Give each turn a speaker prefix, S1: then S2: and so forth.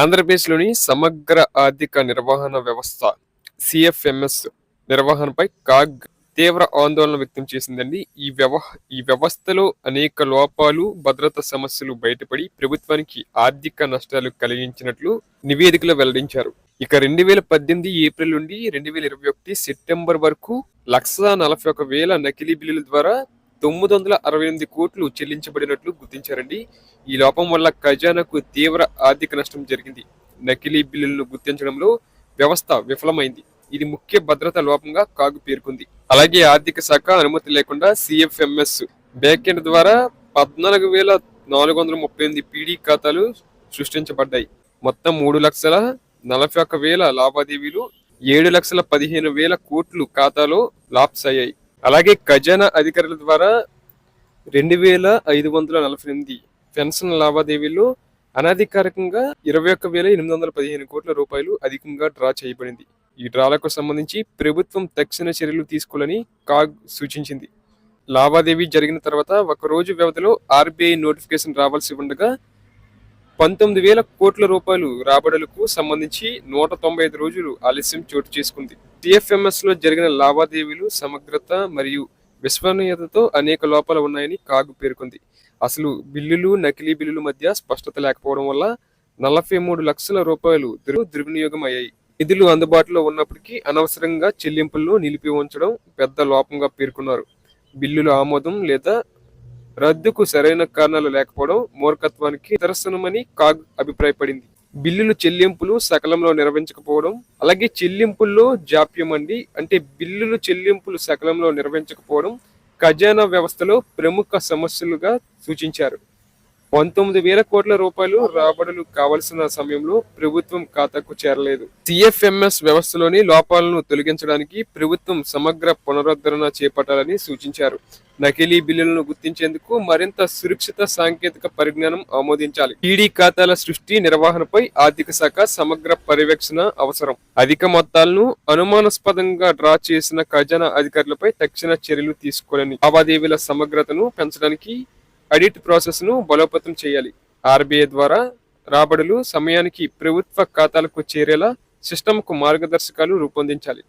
S1: ఆంధ్రప్రదేశ్లోని సమగ్ర ఆర్థిక నిర్వహణ వ్యవస్థ సిఎఫ్ఎంఎస్ నిర్వహణపై కాగ్ తీవ్ర ఆందోళన వ్యక్తం చేసిందండి. ఈ వ్యవ ఈ వ్యవస్థలో అనేక లోపాలు భద్రత సమస్యలు బయటపడి ప్రభుత్వానికి ఆర్థిక నష్టాలు కలిగించినట్లు నివేదికలో వెల్లడించారు. ఇక రెండు వేల పద్దెనిమిది ఏప్రిల్ నుండి రెండు వేల ఇరవై ఒకటి సెప్టెంబర్ వరకు లక్ష నలభై ఒక వేల నకిలీ బిల్లుల ద్వారా తొమ్మిది వందల అరవై ఎనిమిది కోట్లు చెల్లించబడినట్లు గుర్తించారండి. ఈ లోపం వల్ల ఖజానాకు తీవ్ర ఆర్థిక నష్టం జరిగింది. నకిలీ బిల్లులను గుర్తించడంలో వ్యవస్థ విఫలమైంది. ఇది ముఖ్య భద్రత లోపంగా కాగు పేర్కొంది. అలాగే ఆర్థిక శాఖ అనుమతి లేకుండా సిఎఫ్ఎంఎస్ బ్యాకెండ్ ద్వారా పద్నాలుగు వేల నాలుగు వందల ముప్పై ఎనిమిది పీడీ ఖాతాలు సృష్టించబడ్డాయి. మొత్తం మూడు లక్షల నలభై ఒక్క వేల లావాదేవీలు ఏడు లక్షల పదిహేను వేల కోట్లు ఖాతాలో లాప్స్ అయ్యాయి. అలాగే ఖజానా అధికారుల ద్వారా రెండు వేల ఐదు వందల నలభై ఎనిమిది పెన్షన్ లావాదేవీలు అనధికారికంగా ఇరవై ఒక్క వేల ఎనిమిది వందల పదిహేను కోట్ల రూపాయలు అధికంగా డ్రా చేయబడింది. ఈ డ్రాలకు సంబంధించి ప్రభుత్వం తక్షణ చర్యలు తీసుకోవాలని కాగ్ సూచించింది. లావాదేవీ జరిగిన తర్వాత ఒక రోజు వ్యవధిలో ఆర్బీఐ నోటిఫికేషన్ రావాల్సి ఉండగా పంతొమ్మిది వేల కోట్ల రూపాయలు రాబడులకు సంబంధించి నూట తొంభై ఐదు రోజులు ఆలస్యం చోటు చేసుకుంది. టిఎఫ్ఎంఎస్లో జరిగిన లావాదేవీలు సమగ్రత మరియు విశ్వనీయతతో అనేక లోపాలు ఉన్నాయని కాగు పేర్కొంది. అసలు బిల్లులు నకిలీ బిల్లుల మధ్య స్పష్టత లేకపోవడం వల్ల నలభై మూడు లక్షల రూపాయలు దుర్వినియోగం అయ్యాయి. నిధులు అందుబాటులో ఉన్నప్పటికీ అనవసరంగా చెల్లింపులను నిలిపి ఉంచడం పెద్ద లోపంగా పేర్కొన్నారు. బిల్లుల ఆమోదం లేదా రద్దుకు సరైన కారణాలు లేకపోవడం మూర్ఖత్వానికి నిదర్శనమని కాగ్ అభిప్రాయపడింది. బిల్లులు చెల్లింపులు సకలంలో నిర్వహించకపోవడం అలాగే చెల్లింపుల్లో జాప్యం అండి అంటే బిల్లులు చెల్లింపులు సకలంలో నిర్వహించకపోవడం ఖజానా వ్యవస్థలో ప్రముఖ సమస్యలుగా సూచించారు. పంతొమ్మిది వేల కోట్ల రూపాయలు రాబడులు కావలసిన సమయంలో ప్రభుత్వం ఖాతాకు చేరలేదు. సిఎఫ్ఎంఎస్ వ్యవస్థలోని లోపాలను తొలగించడానికి ప్రభుత్వం సమగ్ర పునరుద్ధరణ చేపట్టాలని సూచించారు. నకిలీ బిల్లులను గుర్తించేందుకు మరింత సురక్షిత సాంకేతిక పరిజ్ఞానం ఆమోదించాలి. ఈడీ ఖాతాల సృష్టి నిర్వహణపై ఆర్థిక శాఖ సమగ్ర పర్యవేక్షణ అవసరం. అధిక మొత్తాలను అనుమానాస్పదంగా డ్రా చేసిన ఖజానా అధికారులపై తక్షణ చర్యలు తీసుకోలేని లావాదేవీల సమగ్రతను పెంచడానికి ఆడిట్ ప్రాసెస్ను బలోపేతం చేయాలి. ఆర్బీఐ ద్వారా రాబడులు సమయానికి ప్రభుత్వ ఖాతాలకు చేరేలా సిస్టమ్కు మార్గదర్శకాలు రూపొందించాలి.